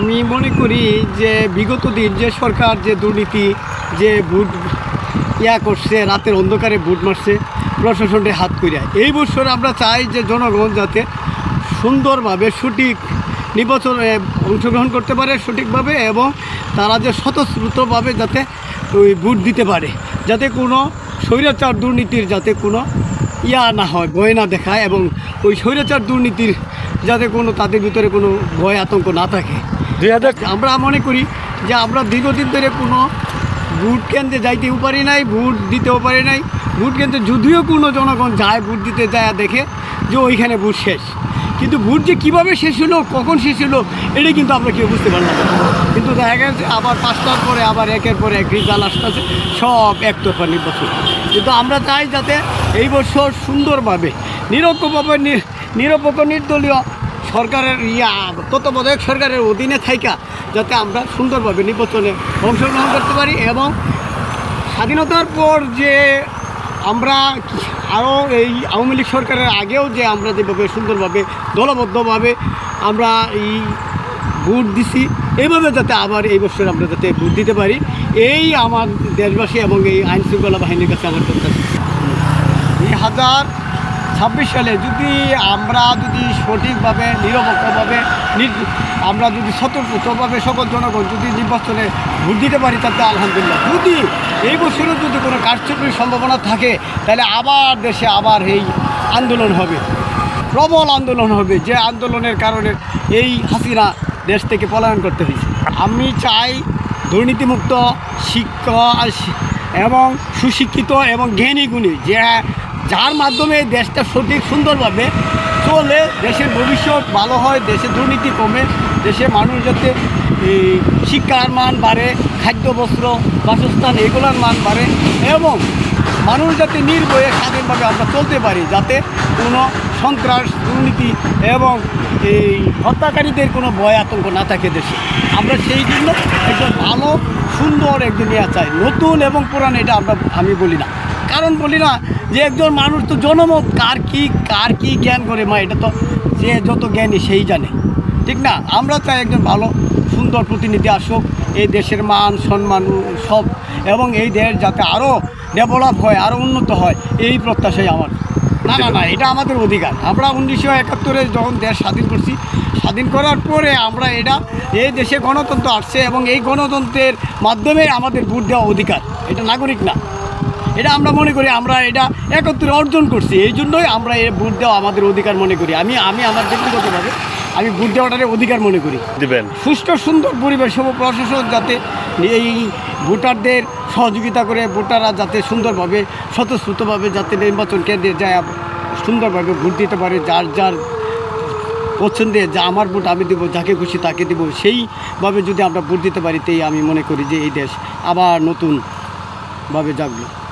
আমি মনে করি যে বিগত দিন যে সরকার যে দুর্নীতি, যে ভোট ইয়া করছে, রাতের অন্ধকারে ভোট মারছে প্রশাসনের হাত করিয়া এই বছর আমরা চাই যে জনগণ যাতে সুন্দরভাবে সঠিক নির্বাচনে অংশগ্রহণ করতে পারে সঠিকভাবে এবং তারা যে স্বতঃস্ফূর্তভাবে যাতে ওই ভোট দিতে পারে। যাতে কোনো স্বৈরাচার দুর্নীতির, যাতে কোনো ইয়া না হয় ভয় না দেখায় এবং ওই স্বৈরাচার দুর্নীতির যাতে কোনো তাদের ভিতরে কোনো ভয় আতঙ্ক না থাকে। আমরা মনে করি যে আমরা দীর্ঘদিন ধরে কোনো ভোট কেন্দ্রে যাইতেও পারি নাই ভোট দিতেও পারি নাই। ভোট কেন্দ্রে যদিও কোনো জনগণ যায় ভোট দিতে যায় দেখে যে ওইখানে ভোট শেষ। কিন্তু ভোট যে কীভাবে শেষ হলো কখন শেষ হলো এটাই কিন্তু আমরা কেউ বুঝতে পারলাম না। কিন্তু দেখা গেছে আবার পাঁচটার পরে আবার একের পরে এক রিজাল্ট আসতেছে সব একতরফা নির্বাচন। কিন্তু আমরা চাই যাতে এই বছর সুন্দরভাবে নিরপেক্ষভাবে নিরপেক্ষ নির্দলীয় সরকারের ইয়া, তত্ত্বাবধায়ক সরকারের অধীনে থাইকা যাতে আমরা সুন্দরভাবে নির্বাচনে অংশগ্রহণ করতে পারি এবং স্বাধীনতার পর যে আমরা আরও এই আওয়ামী লীগ সরকারের আগেও যে আমরা যেভাবে সুন্দরভাবে, দলবদ্ধভাবে আমরা এই ভোট দিছি এইভাবে যাতে আবার এই বছর আমরা যাতে ভোট দিতে পারি, এই আমার দেশবাসী এবং এই আইন শৃঙ্খলা বাহিনীর কাছে আমার হাজার ছাব্বিশ সালে যদি আমরা যদি সঠিকভাবে, নিরপেক্ষভাবে নির- আমরা যদি স্বতঃস্ফূর্তভাবে সকল জনগণ যদি নির্বাচনে ভোট দিতে পারি তাতে আলহামদুলিল্লাহ। যদি এই বছরও যদি কোনো কারচুপির সম্ভাবনা থাকে, তাহলে আবার দেশে আবার এই আন্দোলন হবে। প্রবল আন্দোলন হবে, যে আন্দোলনের কারণে এই হাসিনা দেশ থেকে পলায়ন করতে হয়েছে। আমি চাই দুর্নীতিমুক্ত শিক্ষা এবং সুশিক্ষিত এবং জ্ঞানী গুণী যে যার মাধ্যমে দেশটা সঠিক সুন্দরভাবে চলে, দেশের ভবিষ্যৎ ভালো হয় দেশে দুর্নীতি কমে, দেশে মানুষ যাতে শিক্ষার মান বাড়ে, খাদ্য, বস্ত্র, বাসস্থান এগুলোর মান বাড়ে এবং মানুষ যাতে নির্ভয়ে স্বাধীনভাবে আমরা চলতে পারি, যাতে কোনো সন্ত্রাস, দুর্নীতি এবং এই হত্যাকারীদের কোনো ভয়, আতঙ্ক না থাকে দেশে। আমরা সেই জন্য একজন ভালো, সুন্দর একজন ইয়া চাই। নতুন এবং পুরান এটা আমরা, আমি বলি না। কারণ বলি না যে একজন মানুষ তো জনমত, কার কি কার কি জ্ঞান করে মা, এটা তো যে যত জ্ঞানী সেই জানে। ঠিক না? আমরা চাই একজন ভালো, সুন্দর প্রতিনিধি আসুক, এই দেশের মান, সম্মান, সব, এবং এই দেশ যাতে আরও ডেভেলপ হয় আরও উন্নত হয়, এই প্রত্যাশাই আমার। না না না, এটা আমাদের অধিকার। আমরা উনিশশো একাত্তরে যখন দেশ স্বাধীন করছি, স্বাধীন করার পরে আমরা এটা, এই দেশে গণতন্ত্র আসছে এবং এই গণতন্ত্রের মাধ্যমে আমাদের ভোট দেওয়া অধিকার। এটা নাগরিক না। এটা আমরা মনে করি আমরা এটা একত্রে অর্জন করছি। এই জন্যই আমরা এই ভোট দেওয়া আমাদের অধিকার মনে করি। আমি আমি আমার ব্যক্তিগতভাবে আমি ভোট দেওয়াটারে অধিকার মনে করি। দেবেন। সুষ্ঠু সুন্দর পরিবেশ এবং প্রশাসন যাতে এই ভোটারদের সহযোগিতা করে ভোটাররা যাতে সুন্দরভাবে স্বতঃস্ফূর্তভাবে যাতে নির্বাচন কেন্দ্রে যায় সুন্দরভাবে ভোট দিতে পারে যার যার পছন্দে যা আমার ভোট আমি দেবো যাকে খুশি তাকে দেবো সেইভাবে যদি আমরা ভোট দিতে পারি তেই আমি মনে করি যে এই দেশ আবার নতুনভাবে জাগলো